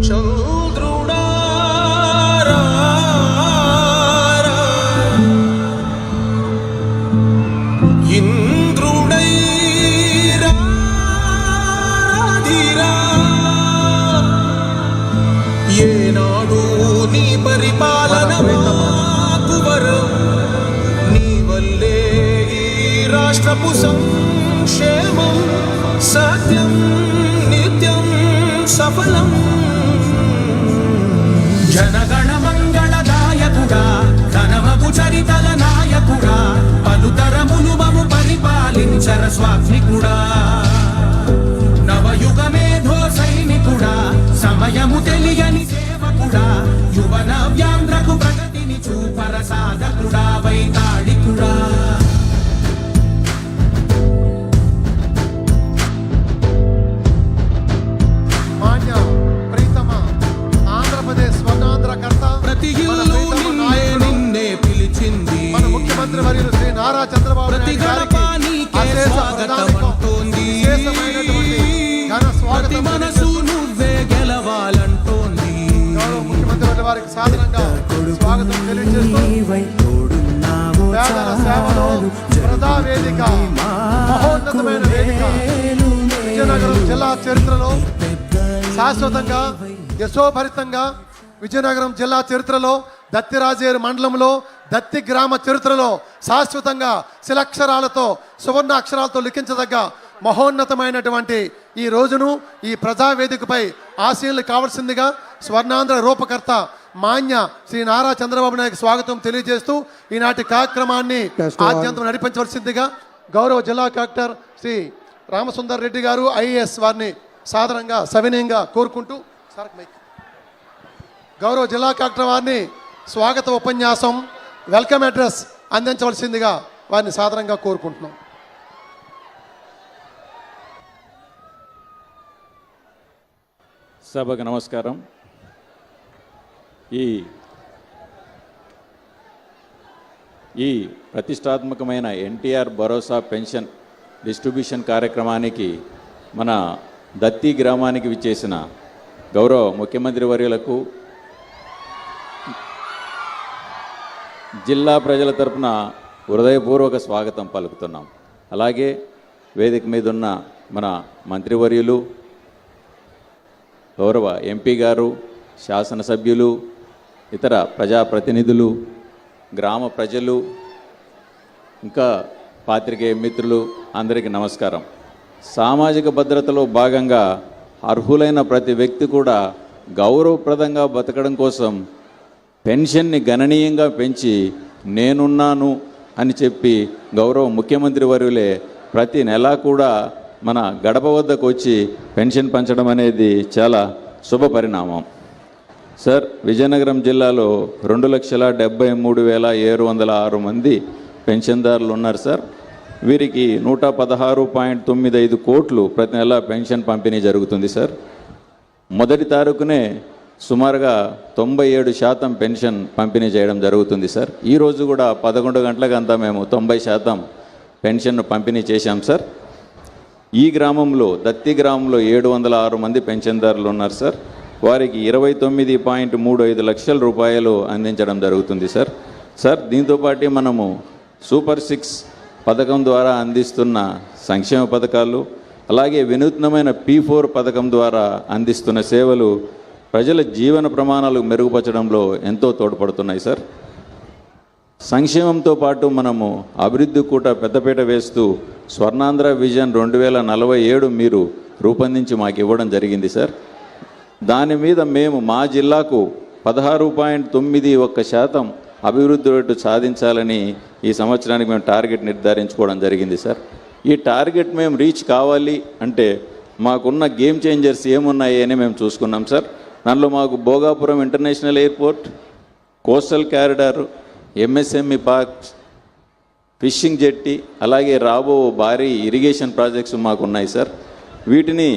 成。సమయము తెలియని సేవకుడా యువన వ్యాంధ్రకు ప్రగతిని చూపర సాధకుడా వైతాళికుడా ముఖ్యమంత్రి వర్యులు శ్రీ నారా చంద్రబాబు నాయుడు గారికి ఘన స్వాగతం స్వాగతం తెలియజేస్తూ సేవలో వేదిక మహోన్నతమైన వేదిక. విజయనగరం జిల్లా చరిత్రలో శాశ్వతంగా యశోభరితంగా విజయనగరం జిల్లా చరిత్రలో దత్తిరాజేరు మండలంలో దత్తి గ్రామ చరిత్రలో శాశ్వతంగా శిలక్షరాలతో సువర్ణ అక్షరాలతో లిఖించదగ్గ మహోన్నతమైనటువంటి ఈ రోజును ఈ ప్రజావేదికపై ఆశీనులు కావాల్సిందిగా స్వర్ణాంధ్ర రూపకర్త మాన్య శ్రీ నారా చంద్రబాబు నాయుడు స్వాగతం తెలియజేస్తూ ఈనాటి కార్యక్రమాన్ని ఆద్యంతం నడిపించవలసిందిగా గౌరవ జిల్లా కలెక్టర్ శ్రీ రామసుందర్ రెడ్డి గారు ఐఏఎస్ వారిని సాధారణంగా సవినయంగా కోరుకుంటూ సార్ మైక్ గౌరవ జిల్లా కలెక్టర్ వారిని స్వాగత ఉపన్యాసం వెల్కమ్ అడ్రస్ అందించవలసిందిగా వారిని సాధారణంగా కోరుకుంటున్నాం. సభకు నమస్కారం. ఈ ఈ ప్రతిష్టాత్మకమైన ఎన్టీఆర్ భరోసా పెన్షన్ డిస్ట్రిబ్యూషన్ కార్యక్రమానికి మన దత్తి గ్రామానికి విచ్చేసిన గౌరవ ముఖ్యమంత్రి వర్యులకు జిల్లా ప్రజల తరపున హృదయపూర్వక స్వాగతం పలుకుతున్నాం. అలాగే వేదిక మీద ఉన్న మన మంత్రివర్యులు గౌరవ ఎంపీ గారు శాసనసభ్యులు ఇతర ప్రజాప్రతినిధులు గ్రామ ప్రజలు ఇంకా పాత్రికేయ మిత్రులు అందరికీ నమస్కారం. సామాజిక భద్రతలో భాగంగా అర్హులైన ప్రతి వ్యక్తి కూడా గౌరవప్రదంగా బతకడం కోసం పెన్షన్ని గణనీయంగా పెంచి నేనున్నాను అని చెప్పి గౌరవ ముఖ్యమంత్రి వర్యులే ప్రతి నెలా కూడా మన గడప వద్దకు వచ్చి పెన్షన్ పంచడం అనేది చాలా శుభ పరిణామం సార్ విజయనగరం జిల్లాలో రెండు లక్షల డెబ్బై మూడు వేల ఏడు వందల ఆరు మంది పెన్షన్దారులు ఉన్నారు సార్. వీరికి నూట పదహారు పాయింట్ తొమ్మిది ఐదు కోట్లు ప్రతి నెల పెన్షన్ పంపిణీ జరుగుతుంది సార్. మొదటి తారీఖునే సుమారుగా తొంభై ఏడు శాతం పెన్షన్ పంపిణీ చేయడం జరుగుతుంది సార్. ఈరోజు కూడా పదకొండు గంటలకంతా మేము తొంభై శాతం పెన్షన్ను పంపిణీ చేశాం సార్. ఈ గ్రామంలో దత్తి గ్రామంలో ఏడు వందల ఆరు మంది పెన్షన్దారులు ఉన్నారు సార్. వారికి ఇరవై తొమ్మిది పాయింట్ మూడు ఐదు లక్షల రూపాయలు అందించడం జరుగుతుంది సార్. సార్ దీంతోపాటు మనము సూపర్ సిక్స్ పథకం ద్వారా అందిస్తున్న సంక్షేమ పథకాలు అలాగే వినూత్నమైన పీ ఫోర్ పథకం ద్వారా అందిస్తున్న సేవలు ప్రజల జీవన ప్రమాణాలు మెరుగుపరచడంలో ఎంతో తోడ్పడుతున్నాయి సార్. సంక్షేమంతో పాటు మనము అభివృద్ధి కూట పెద్దపీట వేస్తూ స్వర్ణాంధ్ర విజన్ రెండు వేల నలభై ఏడు మీరు రూపొందించి మాకు ఇవ్వడం జరిగింది సార్. దాని మీద మేము మా జిల్లాకు పదహారు పాయింట్ తొమ్మిది ఒక్క శాతం అభివృద్ధి రేటు సాధించాలని ఈ సంవత్సరానికి మేము టార్గెట్ నిర్ధారించుకోవడం జరిగింది సార్. ఈ టార్గెట్ మేము రీచ్ కావాలి అంటే మాకున్న గేమ్ చేంజర్స్ ఏమున్నాయి అని మేము చూసుకున్నాం సార్. దానిలో మాకు Bhogapuram international airport coastal corridor MSME park fishing jetty అలాగే రాబో భారీ ఇరిగేషన్ ప్రాజెక్ట్స్ మాకు ఉన్నాయి సార్. వీటిని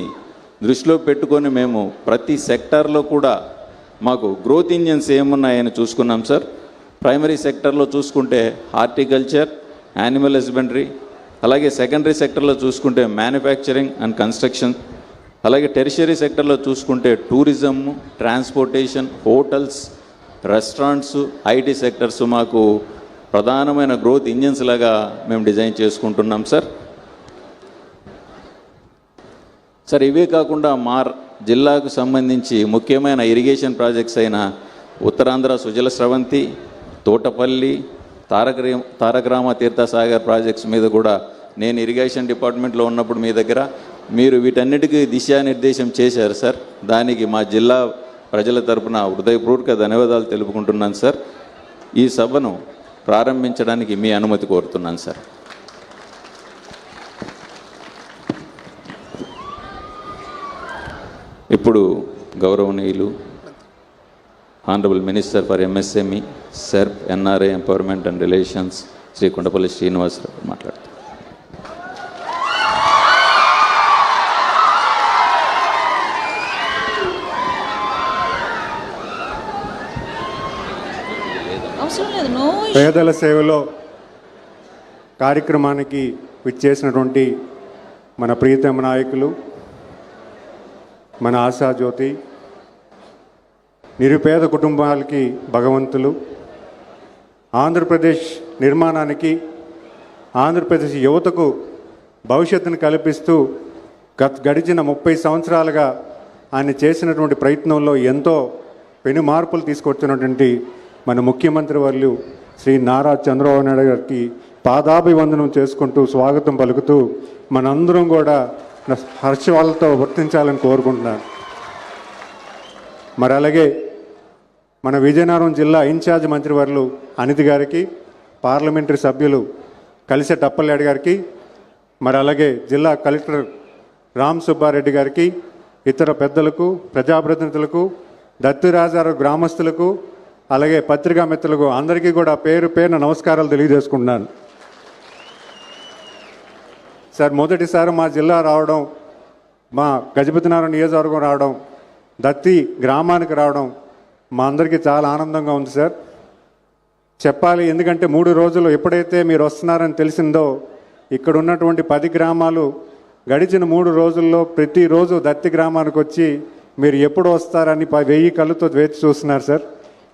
దృష్టిలో పెట్టుకొని మేము ప్రతి సెక్టార్లో కూడా మాకు గ్రోత్ ఇంజన్స్ ఏమున్నాయని చూసుకున్నాం సార్ ప్రైమరీ సెక్టర్లో చూసుకుంటే హార్టికల్చర్ యానిమల్ హస్బెండరీ అలాగే సెకండరీ సెక్టర్లో చూసుకుంటే మ్యానుఫ్యాక్చరింగ్ అండ్ కన్స్ట్రక్షన్ అలాగే టెరిషరీ సెక్టర్లో చూసుకుంటే tourism transportation hotels restaurants IT sectors మాకు ప్రధానమైన గ్రోత్ ఇంజిన్స్ లాగా మేము డిజైన్ చేసుకుంటున్నాం సార్ సార్ ఇవే కాకుండా మా జిల్లాకు సంబంధించి ముఖ్యమైన ఇరిగేషన్ ప్రాజెక్ట్స్ అయిన ఉత్తరాంధ్ర సుజల స్రవంతి తోటపల్లి తారక తారకరామ తీర్థసాగర్ ప్రాజెక్ట్స్ మీద కూడా నేను ఇరిగేషన్ డిపార్ట్మెంట్లో ఉన్నప్పుడు మీ దగ్గర మీరు వీటన్నిటికీ దిశానిర్దేశం చేశారు సార్. దానికి మా జిల్లా ప్రజల తరపున హృదయపూర్వక ధన్యవాదాలు తెలుపుకుంటున్నాను సార్. ఈ సభను ప్రారంభించడానికి మీ అనుమతి కోరుతున్నాను సార్. ఇప్పుడు గౌరవనీయులు honourable minister for MSME SERP NRI empowerment and relations Shri Kondapalli Srinivasarao మాట్లాడుతారు అవసరం లేదు నో పేదల సేవలో కార్యక్రమానికి విచ్చేసినటువంటి మన ప్రియతమ నాయకులు మన ఆశాజ్యోతి నిరుపేద కుటుంబాలకి భగవంతులు ఆంధ్రప్రదేశ్ నిర్మాణానికి ఆంధ్రప్రదేశ్ యువతకు భవిష్యత్తును కల్పిస్తూ గత గడిచిన ముప్పై సంవత్సరాలుగా ఆయన చేసినటువంటి ప్రయత్నంలో ఎంతో పెను మార్పులు తీసుకొచ్చినటువంటి మన ముఖ్యమంత్రి వర్యులు శ్రీ నారా చంద్రబాబు నాయుడు గారికి పాదాభివందనం చేసుకుంటూ స్వాగతం పలుకుతూ మనందరం కూడా హర్షవాళ్ళతో వర్తించాలని కోరుకుంటున్నాను. మరి అలాగే మన విజయనగరం జిల్లా ఇన్ఛార్జ్ మంత్రివర్యులు అనితి గారికి పార్లమెంటరీ సభ్యులు కలిసే టప్పలనాయుడు గారికి మరి అలాగే జిల్లా కలెక్టర్ రామ్ సుబ్బారెడ్డి గారికి ఇతర పెద్దలకు ప్రజాప్రతినిధులకు దత్తిరాజారు గ్రామస్తులకు అలాగే పత్రికా మిత్రులకు అందరికీ కూడా పేరు పేరున నమస్కారాలు తెలియజేసుకుంటున్నాను. సార్ మొదటిసారి మా జిల్లా రావడం మా గజపతినారాయణ నియోజకవర్గం రావడం దత్తి గ్రామానికి రావడం మా అందరికీ చాలా ఆనందంగా ఉంది సార్. చెప్పాలి ఎందుకంటే మూడు రోజులు ఎప్పుడైతే మీరు వస్తున్నారని తెలిసిందో ఇక్కడ ఉన్నటువంటి పది గ్రామాలు గడిచిన మూడు రోజుల్లో ప్రతిరోజు దత్తి గ్రామానికి వచ్చి మీరు ఎప్పుడు వస్తారని వెయ్యి కళ్ళతో వేచి చూస్తున్నారు సార్.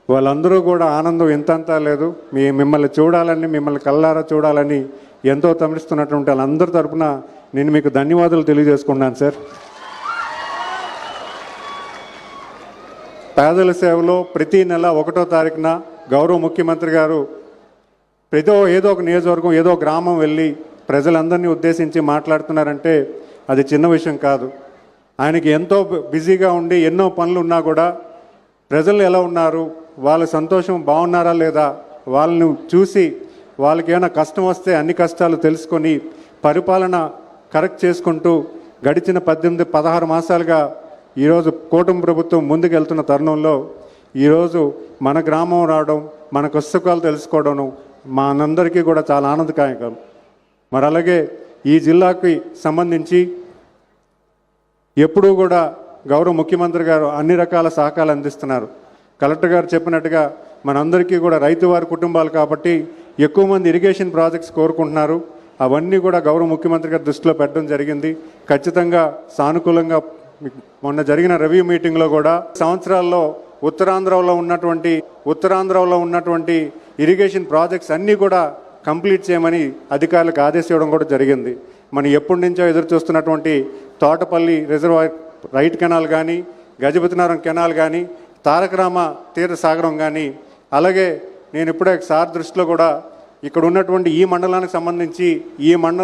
వాళ్ళందరూ కూడా ఆనందం ఎంతంతా లేదు. మీ మిమ్మల్ని చూడాలని మిమ్మల్ని కళ్ళారా చూడాలని ఎంతో తమిస్తున్నటువంటి వాళ్ళందరి తరపున నేను మీకు ధన్యవాదాలు తెలియజేసుకున్నాను సార్. పేదల సేవలో ప్రతి నెల ఒకటో తారీఖున గౌరవ ముఖ్యమంత్రి గారు ప్రతి ఏదో ఒక నియోజకవర్గం ఏదో గ్రామం వెళ్ళి ప్రజలందరినీ ఉద్దేశించి మాట్లాడుతున్నారంటే అది చిన్న విషయం కాదు. ఆయనకి ఎంతో బిజీగా ఉండి ఎన్నో పనులు ఉన్నా కూడా ప్రజలు ఎలా ఉన్నారు వాళ్ళ సంతోషం బాగున్నారా లేదా వాళ్ళని చూసి వాళ్ళకి ఏమైనా కష్టం వస్తే అన్ని కష్టాలు తెలుసుకొని పరిపాలన కరెక్ట్ చేసుకుంటూ గడిచిన పద్దెనిమిది పదహారు మాసాలుగా ఈరోజు కూటమి ప్రభుత్వం ముందుకెళ్తున్న తరుణంలో ఈరోజు మన గ్రామం రావడం మన కష్టకాలు తెలుసుకోవడం మనందరికీ కూడా చాలా ఆనందదాయకం. మరి అలాగే ఈ జిల్లాకి సంబంధించి ఎప్పుడూ కూడా గౌరవ ముఖ్యమంత్రి గారు అన్ని రకాల సహకారాలు అందిస్తున్నారు. కలెక్టర్ గారు చెప్పినట్టుగా మనందరికీ కూడా రైతు వారి కుటుంబాలు కాబట్టి ఎక్కువ మంది ఇరిగేషన్ ప్రాజెక్ట్స్ కోరుకుంటున్నారు. అవన్నీ కూడా గౌరవ ముఖ్యమంత్రి గారి దృష్టిలో పెట్టడం జరిగింది. ఖచ్చితంగా సానుకూలంగా మొన్న జరిగిన రివ్యూ మీటింగ్లో కూడా సంవత్సరాల్లో ఉత్తరాంధ్రలో ఉన్నటువంటి ఉత్తరాంధ్రలో ఉన్నటువంటి ఇరిగేషన్ ప్రాజెక్ట్స్ అన్నీ కూడా కంప్లీట్ చేయమని అధికారులకు ఆదేశించడం కూడా జరిగింది. మనం ఎప్పటి నుంచో ఎదురు చూస్తున్నటువంటి తోటపల్లి రిజర్వాయర్ రైట్ కెనాల్ కానీ గజపతినగరం కెనాల్ కానీ తారకరామ తీర్థసాగరం కానీ అలాగే నేను ఇప్పుడే సార్ దృష్టిలో కూడా ఇక్కడ ఉన్నటువంటి ఈ మండలానికి సంబంధించి ఈ మండలం